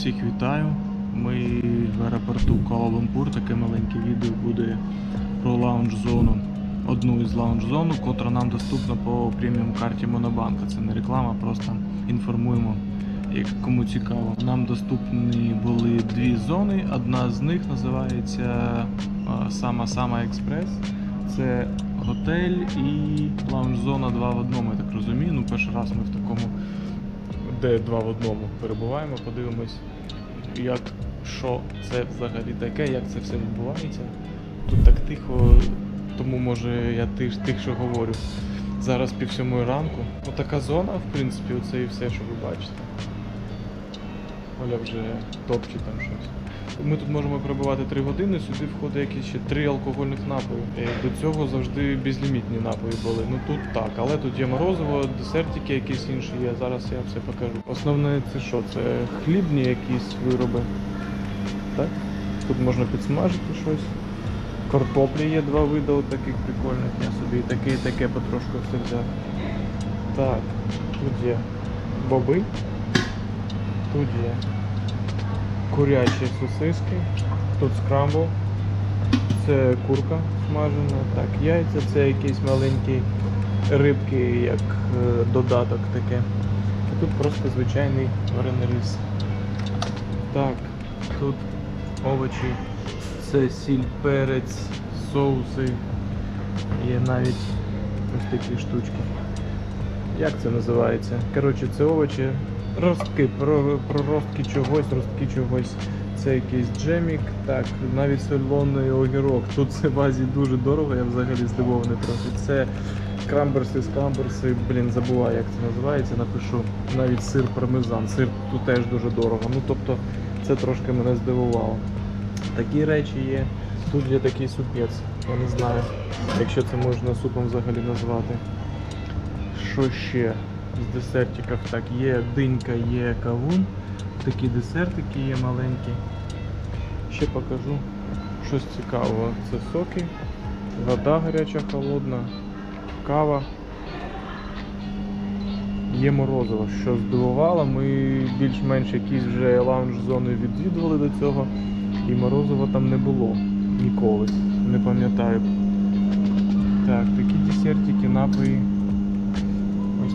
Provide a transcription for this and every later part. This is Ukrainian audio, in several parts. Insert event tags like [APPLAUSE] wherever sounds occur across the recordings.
Всіх вітаю. Ми в аеропорту Куала-Лумпур. Таке маленьке відео буде про лаунж-зону. Одну із лаунж-зон, котра нам доступна по преміум карті Монобанка. Це не реклама, просто інформуємо, кому цікаво. Нам доступні були дві зони. Одна з них називається сама сама Експрес. Це готель і лаунж-зона 2 в одному, я так розумію. Ну, перший раз ми в такому де два в одному перебуваємо, подивимось, як що це взагалі таке, як це все відбувається. Тут так тихо, тому може я тих, тихше говорю. Зараз пів сьомої ранку. Отака зона, в принципі, оце і все, що ви бачите. Оля вже топче там щось. Ми тут можемо перебувати 3 години, сюди входить якісь ще 3 алкогольних напої. Е, До цього завжди безлімітні напої були. Ну тут так, але тут є морозиво, десертики якісь інші є. Зараз я все покажу. Основне це що? Це хлібні якісь вироби. Так? Тут можна підсмажити щось. Картоплі є два види таких прикольних. Я собі і таке, і таке потрошку все взяв. Так, тут є боби. Тут є курячі сосиски, тут скрамбл, це курка смажена, так, яйця, це якісь маленькі рибки, як е, додаток таке. І тут просто звичайний варений рис. Так, тут овочі, це сіль, перець, соуси, є навіть ось такі штучки. Як це називається? Коротше, це овочі, ростки, про- проростки чогось, ростки чогось. Це якийсь джемік, так, навіть солоний огірок. Тут це в Азії дуже дорого, я взагалі здивований трохи. Це крамберси, скрамберси, блін, забуваю, як це називається, напишу. Навіть сир пармезан. Сир тут теж дуже дорого. Ну тобто це трошки мене здивувало. Такі речі є. Тут є такий супець, я не знаю, якщо це можна супом взагалі назвати. Що ще з десертиків? Так, є динька, є кавун. Такі десертики є маленькі. Ще покажу щось цікавого. Це соки, вода гаряча, холодна, кава. Є морозиво, що здивувало. Ми більш-менш якісь вже лаунж-зони відвідували до цього. І морозива там не було ніколи. Не пам'ятаю. Так, такі десертики, напої.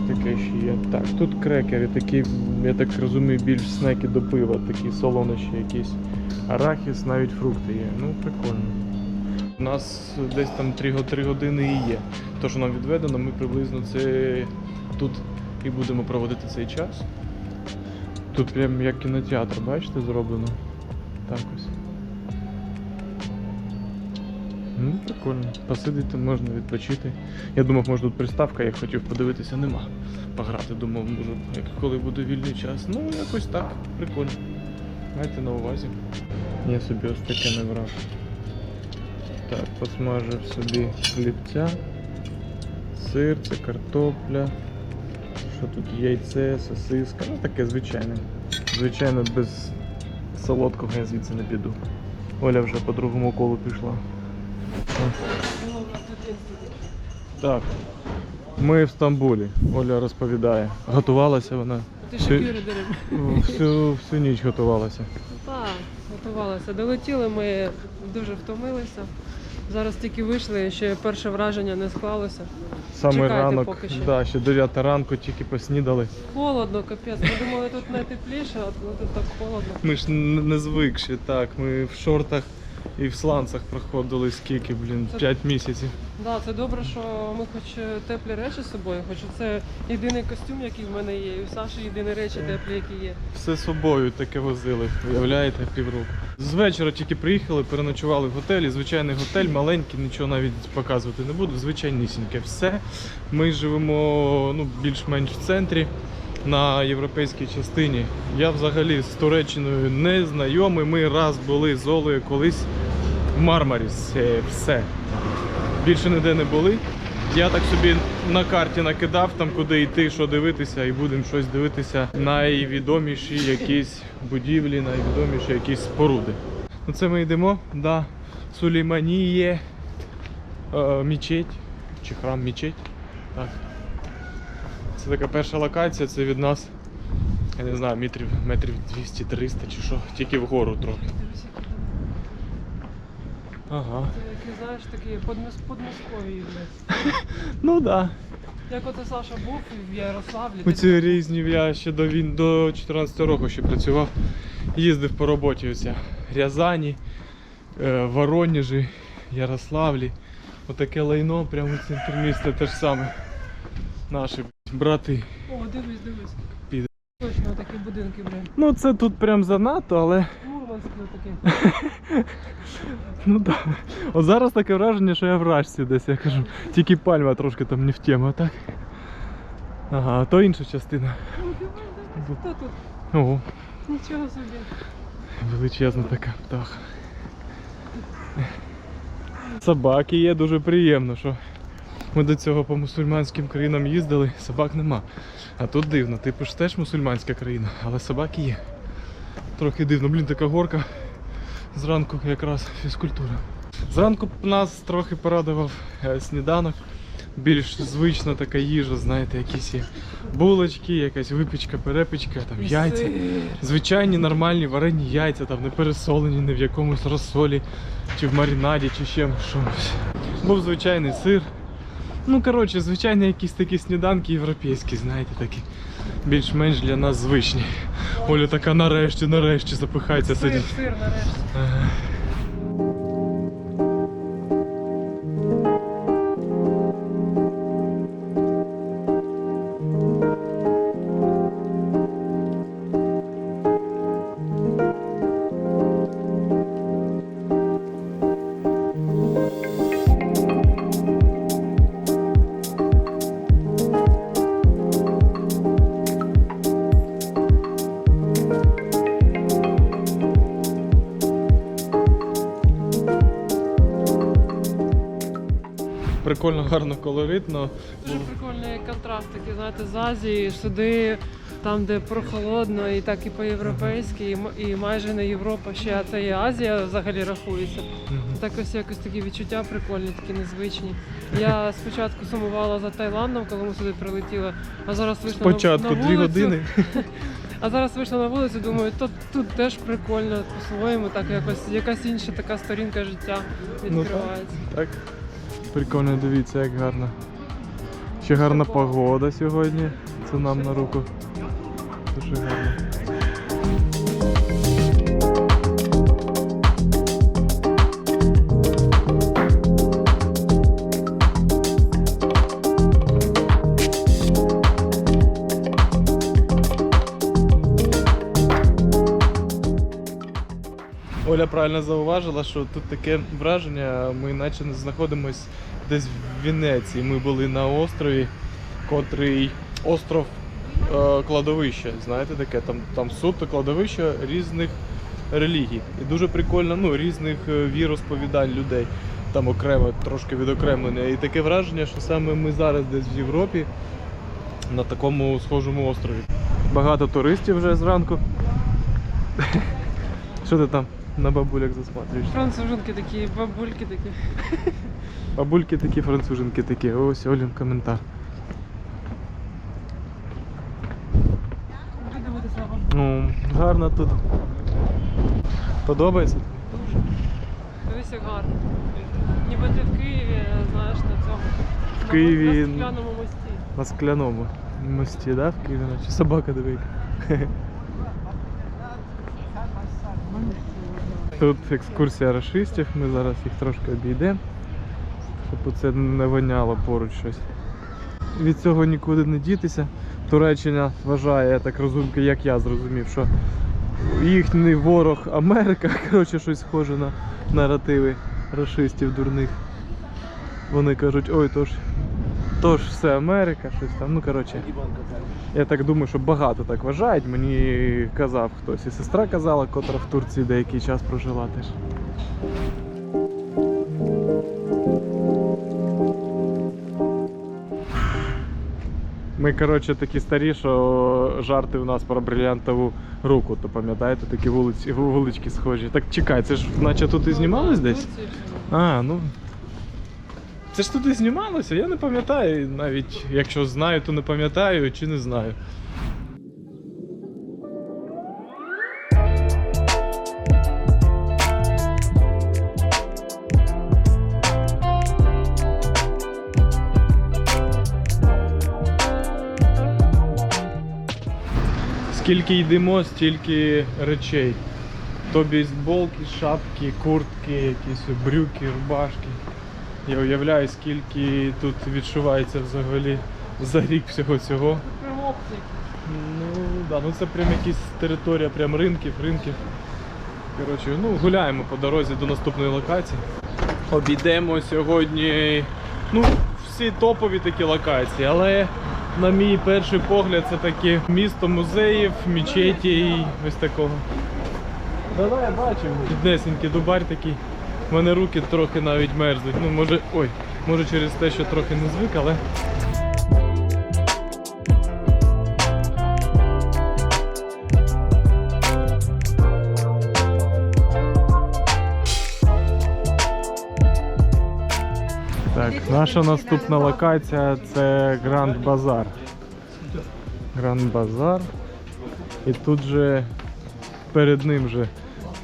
Таке ще є. Так, тут крекери, такі, я так розумію, більш снеки до пива, такі солонощі якісь. Арахіс, навіть фрукти є. Ну, прикольно. У нас десь там 3, 3 години і є. То, що нам відведено, ми приблизно це тут і будемо проводити цей час. Тут прям як кінотеатр, бачите, зроблено. Так ось. Ну, прикольно. Посидіти можна відпочити. Я думав, може тут приставка, я хотів подивитися, нема. Пограти, думав, може, як коли буде вільний час. Ну, якось так, прикольно. Майте на увазі. Я собі ось таке не брав. Так, посмажив собі хлібця, сир, це картопля. Що тут яйце, сосиска, ну таке звичайне. Звичайно, без солодкого я звідси не піду. Оля вже по другому колу пішла. Так. Ми в Стамбулі. Оля розповідає. Готувалася вона. Ти Всю- Всю, всю ніч готувалася. Так, готувалися. Долетіли, ми дуже втомилися. Зараз тільки вийшли, ще перше враження не склалося. Саме Чекайте ранок, поки що. Да, ще 9 ранку тільки поснідали. Холодно, капець. Ми думали, тут не тепліше, а тут так холодно. Ми ж не звикші, так. Ми в шортах і в сланцах проходили скільки, блін, Це- 5 місяців. Да, це добре, що ми хоч е, теплі речі з собою, хоч це єдиний костюм, який в мене є, і у Саші єдині речі теплі, які є. Все з собою таке возили, уявляєте, півроку. З вечора тільки приїхали, переночували в готелі. Звичайний готель, маленький, нічого навіть показувати не буду. Звичайнісіньке все. Ми живемо ну, більш-менш в центрі на європейській частині. Я взагалі з Туреччиною не знайомий. Ми раз були з Олею колись в Мармаріс. Все. Більше ніде не були. Я так собі на карті накидав там, куди йти, що дивитися, і будемо щось дивитися. Найвідоміші якісь будівлі, найвідоміші якісь споруди. Ну це ми йдемо, да. Сулейманіє, е, мечеть чи храм мечеть. Так. Це така перша локація, це від нас я не знаю, метрів, метрів 200-300 чи що, тільки вгору трохи. Ага. Це які, знаєш, подмоскові, блядь. [LAUGHS] Ну да. Як от Саша був в Ярославлі. У ці різні я ще до він до 14 року ще працював. Їздив по роботі оця. Рязані, е, Воронежі, Ярославлі. Отаке лайно прямо в центрі міста те ж саме. Наші брати. О, дивись, дивись. Піде. Точно такі будинки, блядь. Ну це тут прям занадто, але Мурманськ ну да. От зараз таке враження, що я в рашці десь, я кажу. Тільки пальма трошки там не в тему, а так. Ага, а то інша частина. Ну, дивись, дивись, хто тут? Ого. Нічого собі. Величезна така птаха. Собаки є дуже приємно, що ми до цього по мусульманським країнам їздили, собак нема. А тут дивно, типу ж теж мусульманська країна, але собаки є. Трохи дивно, блін, така горка. Зранку якраз фізкультура. Зранку нас трохи порадував е, сніданок. Більш звична така їжа, знаєте, якісь є булочки, якась випічка, перепічка, там І яйця. сир. Звичайні нормальні варені яйця, там не пересолені, не в якомусь розсолі, чи в маринаді, чи ще чомусь. Був звичайний сир. Ну, коротше, звичайно, якісь такі сніданки європейські, знаєте, такі більш-менш для нас звичні. Оля така нарешті, нарешті запихається Сир, сир нарешті. Гарно, колоритно. Дуже прикольний контраст такий, знаєте, з Азії сюди, там, де прохолодно, і так і по-європейськи, і, майже не Європа ще, а це і Азія взагалі рахується. Так ось якось такі відчуття прикольні, такі незвичні. Я спочатку сумувала за Таїландом, коли ми сюди прилетіли, а зараз вийшла на- Спочатку на, дві вулицю. години. [LAUGHS] А зараз вийшла на вулицю, думаю, тут, тут теж прикольно по-своєму, так якось якась інша така сторінка життя Ну, так. відкривається. Так. Прикольно, дивіться, як гарно. Ще гарна погода сьогодні. Це нам на руку. Дуже гарно. Правильно зауважила, що тут таке враження, ми наче знаходимось десь в Венеції. Ми були на острові, котрий остров е, кладовище. Знаєте таке, там, там суто кладовище різних релігій. І дуже прикольно, ну, різних е, віросповідань людей. Там окремо, трошки відокремлення. І таке враження, що саме ми зараз десь в Європі на такому схожому острові. Багато туристів вже зранку. [LAUGHS] Що ти там на бабуляк засматрюєш? Француженки такі, бабульки такі. Бабульки такі, француженки такі. Ось Олін коментар. Буде дивитися вам. Ну, гарно тут. Подобається? Дуже. Дивись, як гарно. Ніби ти в Києві, знаєш, на цьому. В Києві- На скляному мості. На скляному мості, да? В Києві наче собака дивика. Тут екскурсія рашистів, ми зараз їх трошки обійдемо, щоб це не воняло поруч щось. Від цього нікуди не дітися. Туреччина вважає, я так розумію, як я зрозумів, що їхній ворог Америка, [LAUGHS] коротше, щось схоже на наративи рашистів дурних. Вони кажуть, ой, то ж, то ж все Америка, щось там. Ну коротше. Я так думаю, що багато так вважають. Мені казав хтось. І сестра казала, котра в Турції деякий час прожила теж. Ми, коротше, такі старі, що жарти у нас про брилянтову руку, то пам'ятаєте, такі вулиці, вулички схожі. Так чекай, це ж наче тут і знімалось десь? А, ну. Це ж туди знімалося, я не пам'ятаю, навіть якщо знаю, то не пам'ятаю чи не знаю. Скільки йдемо, стільки речей. То бейсболки, шапки, куртки, якісь брюки, рубашки. Я уявляю, скільки тут відчувається взагалі за рік всього цього. Ну, да, ну це прям якась територія, прям ринків, ринків. Коротше, ну, гуляємо по дорозі до наступної локації. Обійдемо сьогодні ну, всі топові такі локації, але на мій перший погляд це таке місто музеїв, мечетій, ось такого. Да-да, я бачив. Піднесенький дубар такий. Мене руки трохи навіть мерзнуть. Ну, може, ой, може через те, що трохи не звик, але. Так, наша наступна локація це Гранд Базар. Гранд Базар. І тут же перед ним же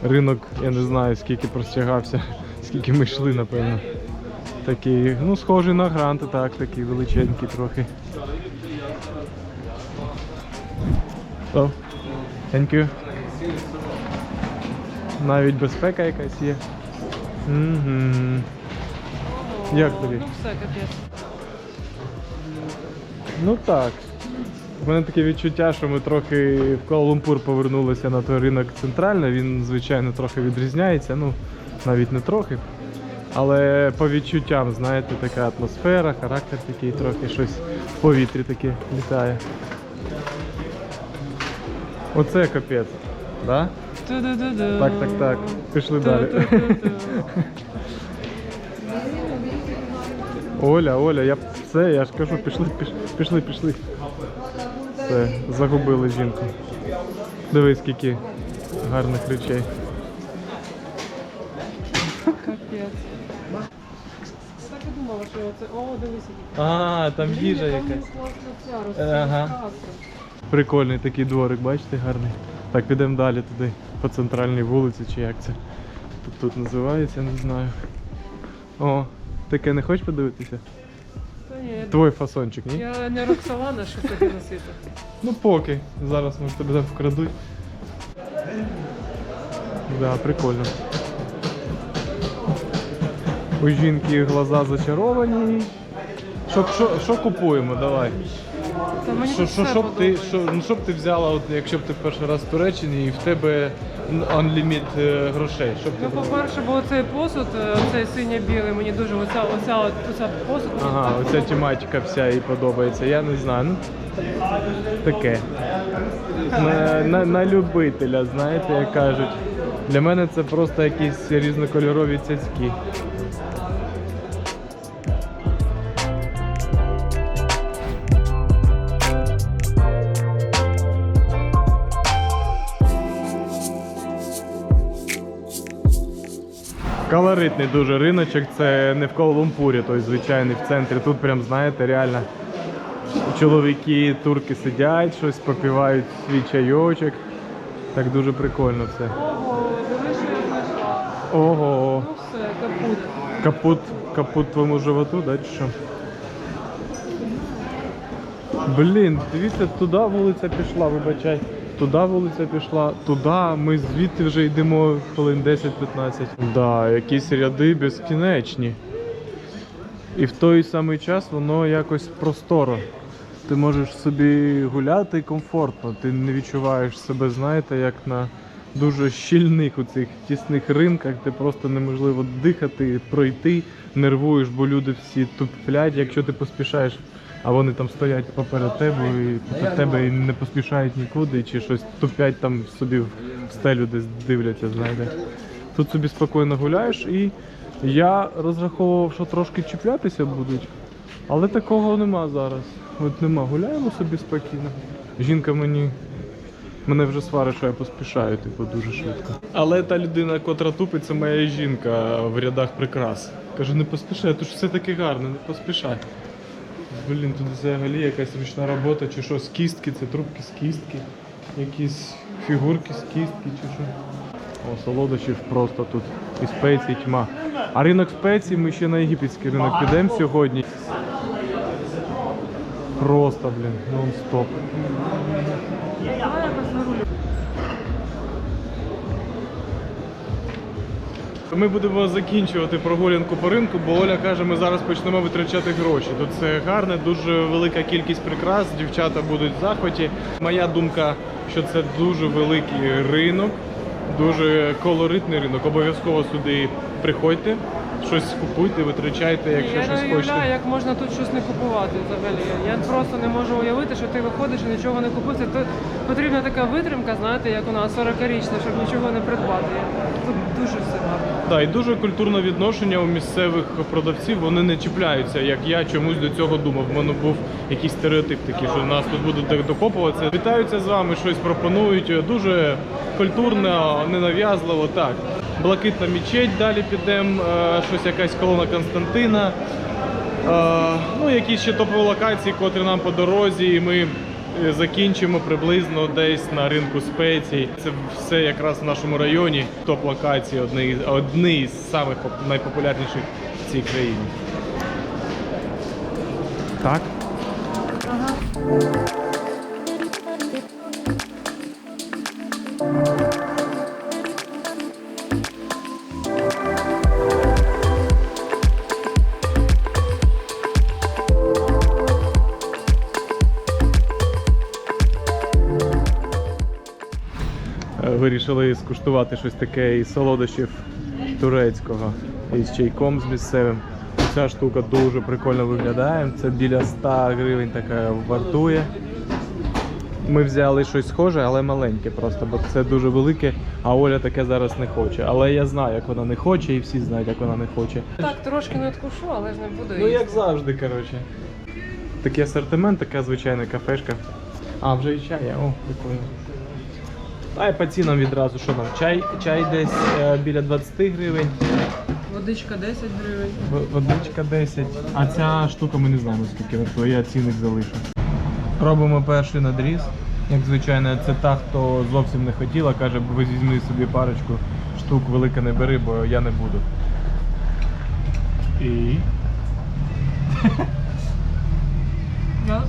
ринок, я не знаю скільки простягався, [LAUGHS] скільки ми йшли, напевно. Такий, ну, схожий на гранти, так, такий величенький трохи. Oh, thank you. Навіть безпека якась є. Угу. Як тобі? Ну все, капець. Ну так. У мене таке відчуття, що ми трохи в Куала-Лумпур повернулися на той ринок центральний. Він, звичайно, трохи відрізняється. Ну, навіть не трохи. Але по відчуттям, знаєте, така атмосфера, характер такий, трохи щось в повітрі таке літає. Оце капець. Да? Так, так, так. Пішли далі. [LAUGHS] Оля, Оля, я все, я ж кажу, пішли, пішли, пішли, пішли. Все, загубили жінку. Дивись, скільки гарних речей. Капець. Так і думала, що це. О, дивись, які. А, там їжа яка якась. ця Ага. Прикольний такий дворик, бачите, гарний. Так, підемо далі туди, по центральній вулиці, чи як це тут, тут називається, не знаю. О, таке не хочеш подивитися? Ні, я- Твой фасончик, ні? Я не Роксолана, щоб таке носити. Ну поки. Зараз може тебе там вкрадуть. Да, прикольно. У жінки глаза зачаровані. Що, що, що купуємо? Давай. Мені Що, що, все що, б ти, подобається. що, ну, що б ти взяла, от, якщо б ти перший раз в Туреччині і в тебе unlimit е, грошей? Що б ти Ну, по-перше, бо цей посуд, е, цей синьо-білий, мені дуже оця, оця, от- оця посуд. мені Ага, так оця тематика вся їй подобається. Я не знаю. Ну, таке. На, на, на любителя, знаєте, як кажуть. Для мене це просто якісь різнокольорові цяцьки. Колоритний дуже риночок, це не в Куала-Лумпурі, той звичайний в центрі. Тут прям, знаєте, реально чоловіки, турки сидять, щось попивають свій чайочок. Так дуже прикольно все. Ого, дивись, що я знайшла. Ого, Ну все, капут. капут, капут твоєму животу, да, чи що? Блін, дивіться, туди вулиця пішла, вибачай. Туди вулиця пішла, туди, ми звідти вже йдемо хвилин 10-15. Да, якісь ряди безкінечні. І в той самий час воно якось просторо. Ти можеш собі гуляти комфортно, ти не відчуваєш себе, знаєте, як на дуже щільних у цих тісних ринках, де просто неможливо дихати, пройти, нервуєш, бо люди всі туплять, якщо ти поспішаєш, а вони там стоять поперед тебе і поперед тебе і не поспішають нікуди, чи щось тупять там собі в стелю десь дивляться, знаєте. Тут собі спокійно гуляєш і я розраховував, що трошки чіплятися будуть, але такого нема зараз. От нема, гуляємо собі спокійно. Жінка мені мене вже сварить, що я поспішаю, типу, дуже швидко. Але та людина, котра тупить, це моя жінка в рядах прикрас. Кажу, не поспішай, тут все таки гарно, не поспішай. Блін, тут взагалі якась ручна робота, чи що, з кістки, це трубки з кістки, якісь фігурки з кістки, чи що. О, солодощів просто тут. І спецій тьма. А ринок спецій ми ще на єгипетський ринок підемо сьогодні. просто, блін, нон-стоп. Ми будемо закінчувати прогулянку по ринку, бо Оля каже, ми зараз почнемо витрачати гроші. Тут це гарне, дуже велика кількість прикрас, дівчата будуть в захваті. Моя думка, що це дуже великий ринок, дуже колоритний ринок. Обов'язково сюди приходьте, щось купуйте, витрачайте, якщо я щось не уявляю, хочете. як можна тут щось не купувати взагалі. Я просто не можу уявити, що ти виходиш і нічого не. Це тут потрібна така витримка, знаєте, як у нас 40-річна, щоб нічого не придбати. Тут дуже все гарно. Так, і дуже культурне відношення у місцевих продавців. Вони не чіпляються, як я чомусь до цього думав. У мене був якийсь стереотип такий, що нас тут будуть докопуватися. Вітаються з вами, щось пропонують. Дуже культурно, ненав'язливо. Так, блакитна мічеть, далі підемо. е, Щось якась колона Константина. Е, Ну, якісь ще топові локації, котрі нам по дорозі, і ми закінчимо приблизно десь на ринку спецій. Це все якраз в нашому районі. Топ локації, одні, одні з самих поп- найпопулярніших в цій країні. Так. Е, Вирішили скуштувати щось таке із солодощів турецького із чайком з місцевим. Ця штука дуже прикольно виглядає. Це біля 100 гривень така вартує. Ми взяли щось схоже, але маленьке просто, бо це дуже велике, а Оля таке зараз не хоче. Але я знаю, як вона не хоче, і всі знають, як вона не хоче. Так, трошки не откушу, але ж не буду Ну їсти. як завжди, коротше. Такий асортимент, така звичайна кафешка. А, вже і чай є, о, прикольно. Та й по цінам відразу, що нам? Чай, чай десь е, біля 20 гривень, Водичка 10 гривень. в- водичка 10. А ця штука ми не знаємо скільки вартує, я цінник залишу. Робимо перший надріз. Як звичайно, це та, хто зовсім не хотіла, каже, ви візьми собі парочку штук, велика не бери, бо я не буду. І. Я,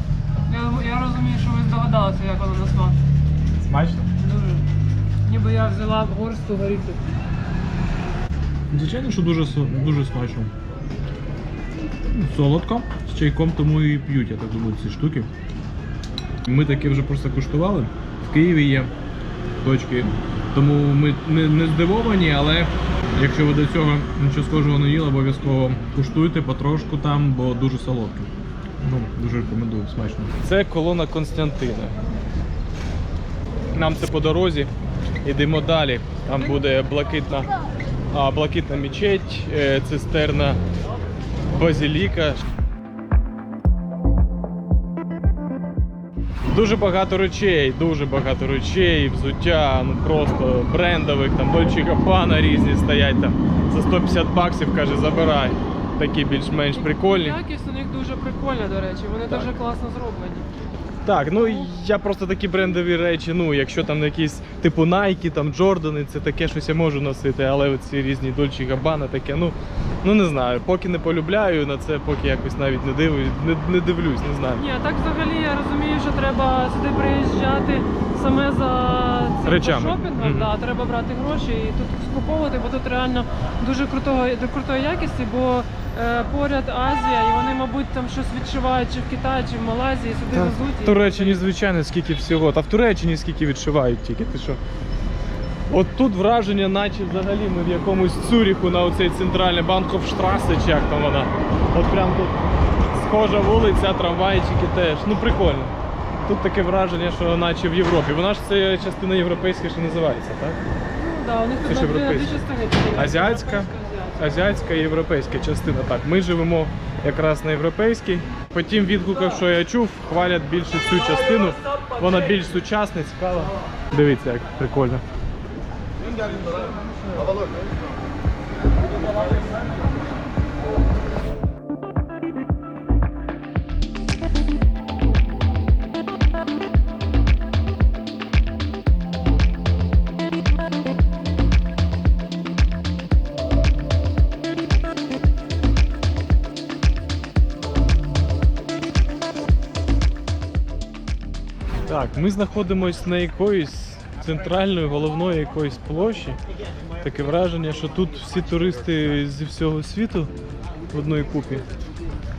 я, я розумію, що ви здогадалися, як воно на смак. Смачно? Ніби я взяла горстку горіхів. Звичайно, що дуже, со- дуже смачно. Солодко, з чайком тому і п'ють, я так думаю, ці штуки. Ми таке вже просто куштували. В Києві є точки. Тому ми не, не здивовані, але якщо ви до цього нічого схожого не їли, обов'язково куштуйте потрошку там, бо дуже солодке. Ну, дуже рекомендую, смачно. Це колона Константина. Нам це по дорозі. Йдемо далі. Там буде блакитна, а, блакитна мечеть, е, цистерна базіліка. Дуже багато речей, дуже багато речей, взуття, ну просто брендових, там Dolce Gabbana різні стоять там. За 150 баксів каже, забирай. Такі більш-менш прикольні. Якість у них дуже прикольна, до речі. Вони Так. дуже класно зроблені. Так, ну я просто такі брендові речі, ну якщо там якісь типу Nike, там Джордани, це таке щось я можу носити, але ці різні Dolce Gabbana таке, ну, ну не знаю, поки не полюбляю на це, поки якось навіть не дивлюсь, не, не дивлюсь, не знаю. Ні, так взагалі я розумію, що треба сюди приїжджати саме за цим Речами. шопінгом. Мгм. Да, треба брати гроші і тут скуповувати, бо тут реально дуже крутого, до крутої якісті, бо е, поряд Азія, і вони, мабуть, там щось відшивають чи в Китаї, чи в Малайзії, сюди Та, везуть. в і- Туреччині, звичайно, скільки всього. Та в Туреччині скільки відшивають тільки. Ти що? От тут враження, наче взагалі ми в якомусь Цюріху на оцей центральний Банкофштрасе, чи як там вона. От прям тут схожа вулиця, трамвайчики теж. Ну прикольно. Тут таке враження, що наче в Європі. Вона ж це частина європейська, що називається, так? Ну, да, у них Це ж на дві- європейська. частини. Азіатська. Азіатська і європейська частина. Так, ми живемо якраз на європейській. По тим відгукам, що я чув, хвалять більше цю частину. Вона більш сучасна, цікава. Дивіться, як прикольно. Ми знаходимося на якоїсь центральної головної якоїсь площі. Таке враження, що тут всі туристи зі всього світу в одній купі.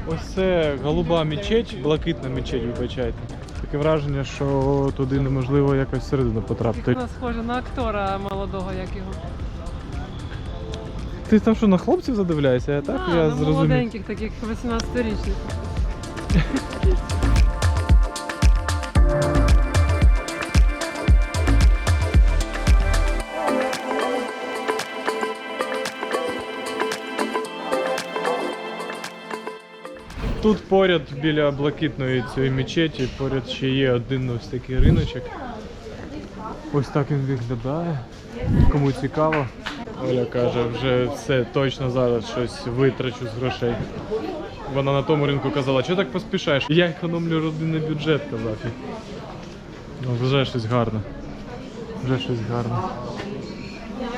Ось це голуба мечеть, блакитна мечеть, вибачайте. Таке враження, що туди неможливо якось всередину потрапити. Вона схожа на актора молодого, як його. Ти там що на хлопців задивляєшся? Я так а, я на зрозумів. молоденьких, таких 18-річних. Тут поряд біля блакитної цієї мечеті, поряд ще є один ось такий риночок. Ось так він виглядає. Кому цікаво. Оля каже, вже все точно зараз щось витрачу з грошей. Вона на тому ринку казала, що так поспішаєш? Я економлю родинний бюджет, казав їй. Ну, вже щось гарне. Вже щось гарне.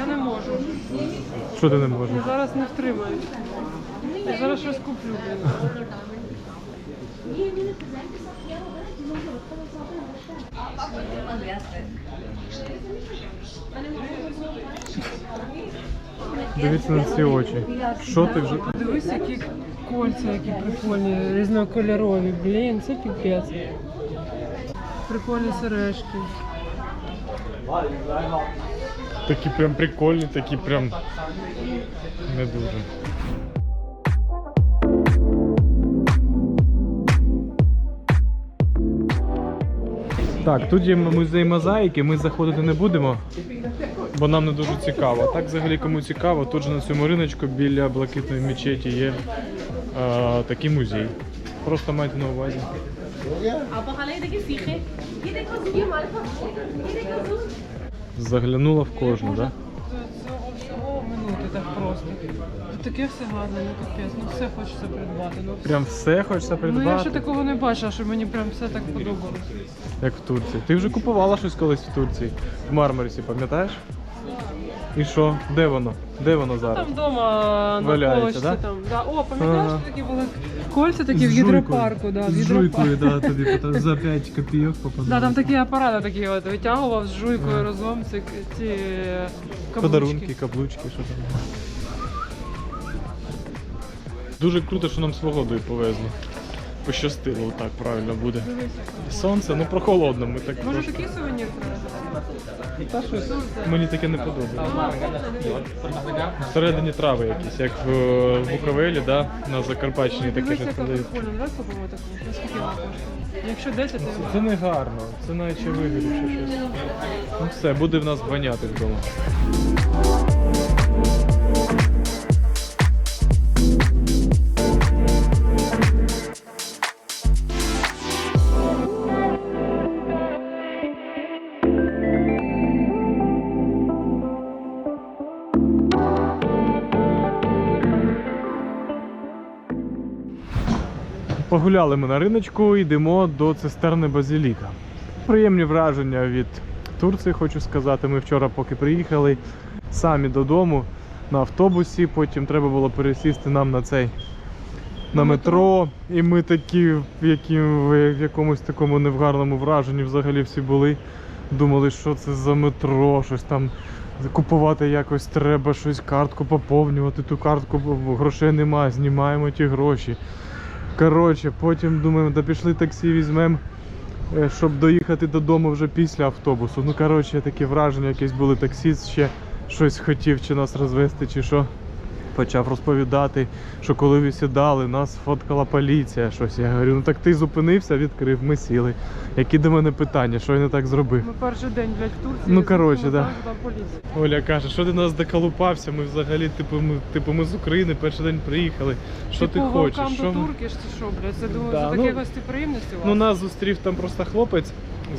Я не можу. Що ти не можеш? Я зараз не втримаюсь. Я зараз щось куплю. [LAUGHS] Дивіться на ці очі. Що ти вже. Дивись, які кольця, які прикольні, різнокольорові, блін, це піпець. Прикольні сережки. Такі прям прикольні, такі прям не дуже. Так, тут є музей мозаїки, ми заходити не будемо, бо нам не дуже цікаво. Так, взагалі, кому цікаво, тут же на цьому риночку біля блакитної мечеті є е, такий музей. Просто майте на увазі. Заглянула в кожну, так? Да? Цього всього минути так просто. Таке все гарне, ну капець, ну все хочеться придбати. Ну, все. Прям все хочеться придбати. ну я ще такого не бачила, що мені прям все так подобалось. Як в Турції. Ти вже купувала щось колись в Турції. В Мармарисі, пам'ятаєш? І що? Де воно? Де воно зараз? Там вдома на Валяється, полочці да? там. Да. О, пам'ятаєш, Ага. такі були кольця такі в гідропарку, да, в З гідропарку. жуйкою, да, тобі [LAUGHS] за 5 копійок попадало. Да, там такі апарати такі от витягував з жуйкою разом ці, ці каблучки. Подарунки, каблучки, що там. Дуже круто, що нам свободою повезли. Пощастило, так правильно буде. Сонце, ну прохолодно, ми так Може такий сувенір привезти? Та щось мені таке не подобається. Всередині трави якісь, як в, Буковелі, да, на Закарпатщині таке щось продають. Давай спробуємо таку. Наскільки вона коштує? Якщо 10, то Це не гарно, це наче вигорівше щось. Ну все, буде в нас воняти вдома. Погуляли ми на риночку, йдемо до цистерни Базіліка. Приємні враження від Турції, хочу сказати. Ми вчора, поки приїхали самі додому на автобусі, потім треба було пересісти нам на цей на метро. І ми такі, в, які, в якомусь такому невгарному враженні взагалі всі були. Думали, що це за метро, щось там купувати якось треба, щось картку поповнювати. Ту картку грошей немає, знімаємо ті гроші. Коротше, потім думаємо, да пішли таксі візьмемо, е, щоб доїхати додому вже після автобусу. Ну, коротше, такі враження, якісь були таксіст ще щось хотів чи нас розвести, чи що. Почав розповідати, що коли ви сідали, нас фоткала поліція. Щось. Я говорю, ну так ти зупинився, відкрив, ми сіли. Які до мене питання, що я не так зробив? Ми перший день, блядь, в Турції. Ну, коротше, знову да. Оля каже, що ти нас доколупався? Ми взагалі, типу, ми, типу, ми з України перший день приїхали. Що ти типу, хочеш? Welcome Що Turkish, чи що, блядь? Це думаю, Да, за ну, таке гостеприємності у Ну, нас зустрів там просто хлопець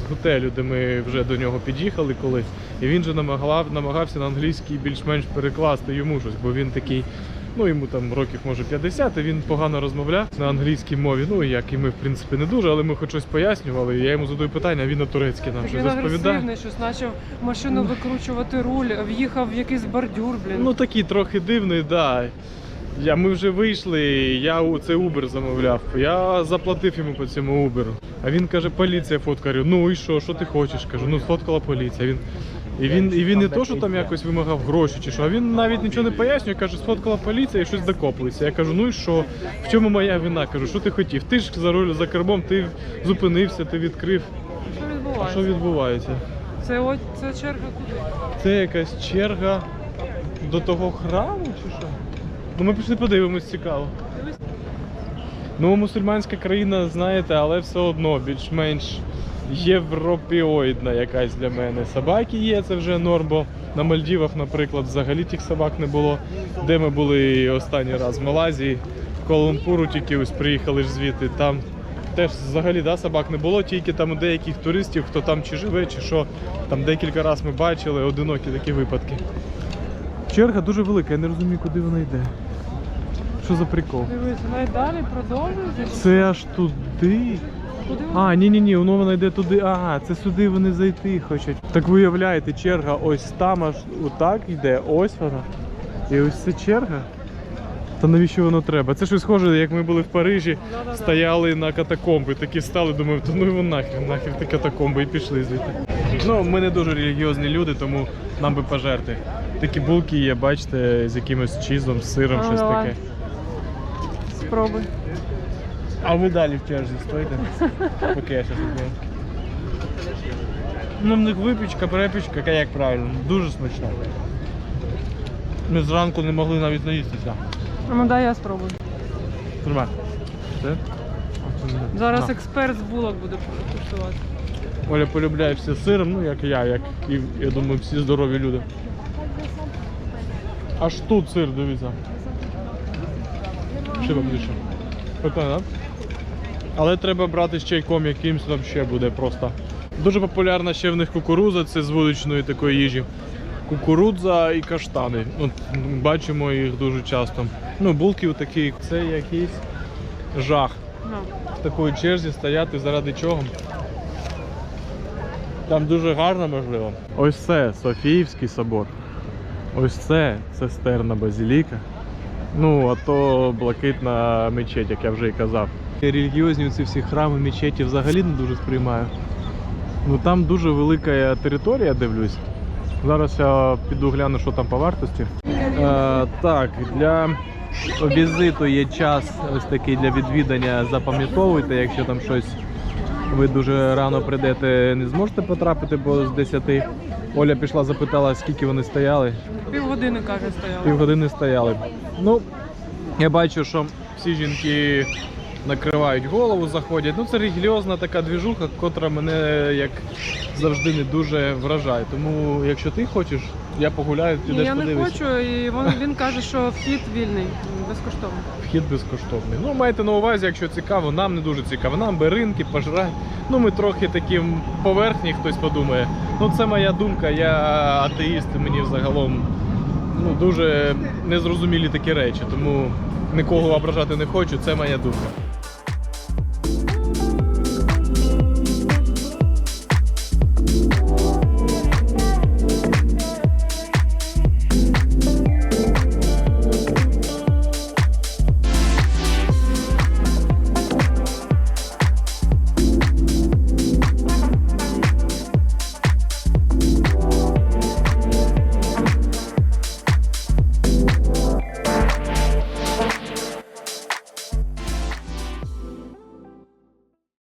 з готелю, де ми вже до нього під'їхали колись. І він же намагав, намагався на англійський більш-менш перекласти йому щось, бо він такий, ну йому там років може 50, і він погано розмовляв на англійській мові. Ну як і ми, в принципі, не дуже, але ми хоч щось пояснювали. І я йому задаю питання, а він на турецький нам Так щось він розповідає. агресивний, щось почав машину викручувати руль, в'їхав в якийсь бордюр, блін. Ну такий трохи дивний, да. Я, ми вже вийшли, я у- це Uber замовляв. Я заплатив йому по цьому Uber. А він каже, поліція фоткає. Ну і що, що ти хочеш? Кажу, ну сфоткала поліція. Він, і він, і він не то, що там якось вимагав гроші чи що, а він навіть нічого не пояснює, каже, сфоткала поліція і щось докопується. Я кажу, ну і що? В чому моя вина? Кажу, що ти хотів? Ти ж за руль за кермом, ти зупинився, ти відкрив. Що А що відбувається? Це ось це черга куди? Це якась черга до того храму чи що? Ну ми пішли подивимось, цікаво. Ну, мусульманська країна, знаєте, але все одно більш-менш європеоїдна якась для мене. Собаки є, це вже норм, бо на Мальдівах, наприклад, взагалі тих собак не було. Де ми були останній раз в Малайзії, в Куала-Лумпуру тільки ось приїхали ж звідти. Там теж взагалі да, собак не було, тільки там у деяких туристів, хто там чи живе, чи що. Там декілька разів ми бачили одинокі такі випадки. Черга дуже велика, я не розумію, куди вона йде. Що за прикол? Дивись, вона й далі продовжується. Це аж туди. Куди? А, ні, ні, ні, воно вона йде туди. Ага, це сюди вони зайти хочуть. Так виявляєте, черга ось там аж отак йде, ось вона. І ось це черга. Та навіщо воно треба? Це щось схоже, як ми були в Парижі, Да-да-да. стояли на катакомби, такі стали, думаю, то ну його нахер, нахер ті катакомби і пішли звідти. Ну, ми не дуже релігіозні люди, тому нам би пожерти. Такі булки є, бачите, з якимось чізом, з сиром, щось таке. Спробуй. А ви далі в черзі стоїте? Поки я зараз іду. Ну, в них випічка, перепічка, яка як правильно, дуже смачна. Ми зранку не могли навіть наїстися. Ну дай я спробую. Тримай. Це? Зараз На. експерт з булок буде куштувати. Оля полюбляє все сиром, ну як і я, як і я думаю, всі здорові люди. Аж тут сир, дивіться. Ще поближче. Прикольно, так? Але треба брати з чайком якимсь там ще буде просто. Дуже популярна ще в них кукуруза, це з вуличної такої їжі. Кукурудза і каштани. От, бачимо їх дуже часто. Ну, булки такі, це якийсь жах Ну. в такій черзі стояти заради чого. Там дуже гарно можливо. Ось це Софіївський собор. Ось це цистерна базіліка. Ну, а то блакитна мечеть, як я вже і казав. Релігіозні ці всі храми, мечеті взагалі не дуже сприймаю. Ну там дуже велика територія, дивлюсь. Зараз я піду гляну, що там по вартості. Е, так, для візиту є час ось такий для відвідання. Запам'ятовуйте, якщо там щось ви дуже рано прийдете, не зможете потрапити, бо з 10. Оля пішла, запитала, скільки вони стояли. Півгодини, каже, стояла. Півгодини стояли. Ну, я бачу, що всі жінки накривають голову, заходять. Ну, це релігіозна така двіжуха, котра мене, як завжди, не дуже вражає. Тому, якщо ти хочеш, я погуляю, підеш я не хочу, і він, він каже, що вхід вільний, безкоштовно. Вхід безкоштовний. Ну, майте на увазі, якщо цікаво, нам не дуже цікаво. Нам би ринки, пожрать. Ну, ми трохи такі поверхні, хтось подумає. Ну, це моя думка, я атеїст, мені взагалом ну, дуже незрозумілі такі речі, тому нікого ображати не хочу, це моя думка.